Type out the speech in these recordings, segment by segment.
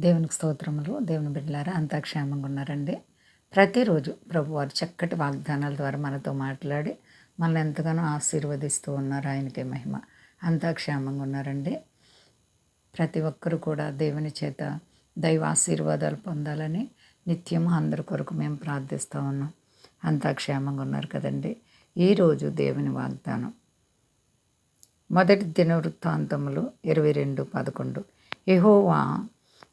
దేవునికి స్తోత్రములు. దేవుని బిడ్డలారా అంతా క్షేమంగా ఉన్నారండి. ప్రతిరోజు ప్రభువారు చక్కటి వాగ్దానాల ద్వారా మనతో మాట్లాడి మనల్ని ఎంతగానో ఆశీర్వదిస్తూ ఉన్నారు ఆయనకే మహిమ. అంతా క్షేమంగా ఉన్నారండి. ప్రతి ఒక్కరూ కూడా దేవుని చేత దైవ ఆశీర్వాదాలు పొందాలని నిత్యం అందరి కొరకు మేము ప్రార్థిస్తూ ఉన్నాం. అంతా క్షేమంగా ఉన్నారు కదండి. ఈరోజు దేవుని వాగ్దానం. మొదటి దినవృత్తాంతములు ఇరవై రెండు పదకొండు. ఎహోవా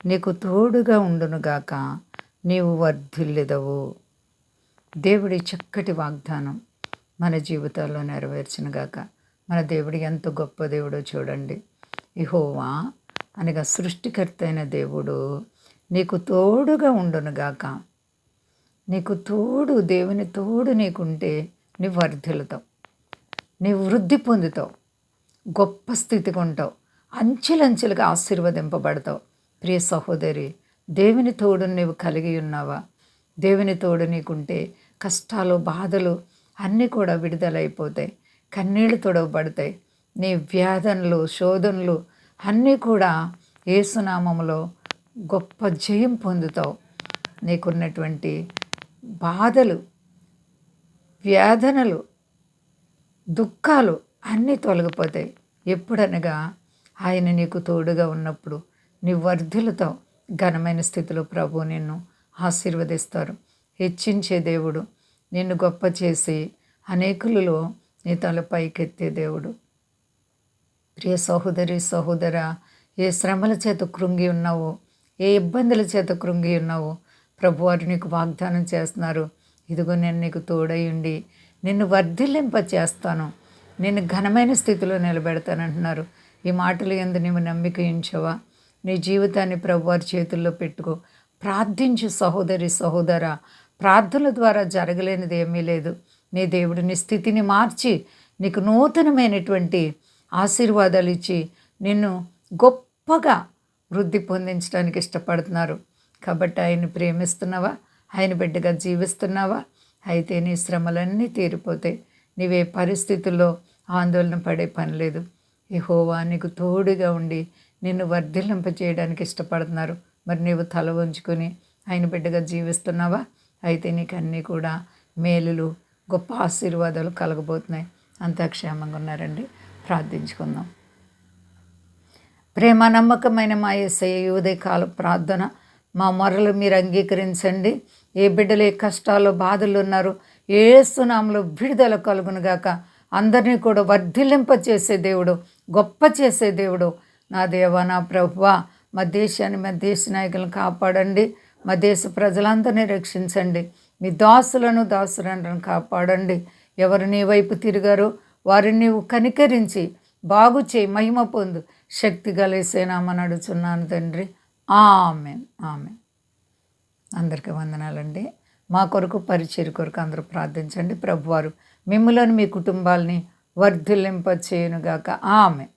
నీకు తోడుగా ఉండునుగాక నీవు వర్ధిల్లెదవు. దేవుడి చక్కటి వాగ్దానం మన జీవితాల్లో నెరవేర్చినగాక మన దేవుడి ఎంత గొప్ప దేవుడో చూడండి. ఇహోవా అనగా సృష్టికర్త అయిన దేవుడు నీకు తోడుగా ఉండునుగాక నీకు తోడు దేవుని తోడు నీకుంటే నువ్వు వర్ధిల్లుతావు. నీవు వృద్ధి పొందుతావు. గొప్ప స్థితికి ఉంటావు. అంచెలంచెలుగా ఆశీర్వదింపబడతావు. ప్రియ సహోదరి దేవుని తోడు నువ్వు కలిగి ఉన్నావా? దేవుని తోడు నీకుంటే కష్టాలు బాధలు అన్నీ కూడా విడుదలైపోతాయి. కన్నీళ్ళు తొడవబడతాయి. నీ వ్యాధనలు శోధనలు అన్నీ కూడా ఏసునామంలో గొప్ప జయం పొందుతావు. నీకున్నటువంటి బాధలు వ్యాధనలు దుఃఖాలు అన్నీ తొలగిపోతాయి. ఎప్పుడనగా ఆయన నీకు తోడుగా ఉన్నప్పుడు నీ వర్ధులతో ఘనమైన స్థితిలో ప్రభు నిన్ను ఆశీర్వదిస్తారు. హెచ్చించే దేవుడు నిన్ను గొప్ప చేసి అనేకులలో నీ తల పైకెత్తే దేవుడు. ప్రియ సహోదరి సహోదర ఏ శ్రమల చేత కృంగి ఉన్నావో ఏ ఇబ్బందుల చేత కృంగి ఉన్నావో ప్రభువారు నీకు వాగ్దానం చేస్తున్నారు. ఇదిగో నేను నీకు తోడయ్యుండి నిన్ను వర్ధిల్లింప చేస్తాను. నిన్ను ఘనమైన స్థితిలో నిలబెడతానంటున్నారు. ఈ మాటలు ఎందు నీవు నమ్మిక ఉంచవా? నీ జీవితాన్ని ప్రభువారి చేతుల్లో పెట్టుకో. ప్రార్థించు సహోదరి సహోదర. ప్రార్థనల ద్వారా జరగలేనిది ఏమీ లేదు. నీ దేవుడు నీ స్థితిని మార్చి నీకు నూతనమైనటువంటి ఆశీర్వాదాలు ఇచ్చి నిన్ను గొప్పగా వృద్ధి పొందించడానికి ఇష్టపడుతున్నారు. కాబట్టి ఆయన్ని ప్రేమిస్తున్నావా? ఆయన బిడ్డగా జీవిస్తున్నావా? అయితే నీ శ్రమలన్నీ తీరిపోతాయి నీవే పరిస్థితుల్లో ఆందోళన పడే పని లేదు. హోవా నీకు తోడుగా ఉండి నిన్ను వర్ధిల్లింప చేయడానికి ఇష్టపడుతున్నారు. మరి నీవు తల వంచుకొని ఆయన బిడ్డగా జీవిస్తున్నావా? అయితే నీకు అన్నీ కూడా మేలులు గొప్ప ఆశీర్వాదాలు కలగబోతున్నాయి. అంతా క్షేమంగా ఉన్నారండి. ప్రార్థించుకుందాం. ప్రేమ నమ్మకమైన మా ఎస్ఐ ఉదయ కాల ప్రార్థన మా మొరలు మీరు అంగీకరించండి. ఏ బిడ్డలు ఏ కష్టాలు బాధలు ఉన్నారు ఏ సునాములు విడుదల కలుగునుగాక. అందరినీ కూడా వర్ధిల్లింప చేసే దేవుడు గొప్ప చేసే దేవుడు నా దేవ నా ప్రభువ మా దేశాన్ని మా దేశ నాయకులను కాపాడండి. మా దేశ ప్రజలందరినీ రక్షించండి. మీ దాసులను దాసులను కాపాడండి. ఎవరు నీ వైపు తిరిగారో వారిని నీవు కనికరించి బాగు చేయి మహిమ పొందు. శక్తి కలిసేనామని అడుగుతున్నాను తండ్రి. ఆమె ఆమె అందరికీ వందనాలండి. మా కొరకు పరిచయ కొరకు అందరూ ప్రార్థించండి. ప్రభువారు మిమ్మలను మీ కుటుంబాలని వర్ధిల్లింప చేయనుగాక ఆమె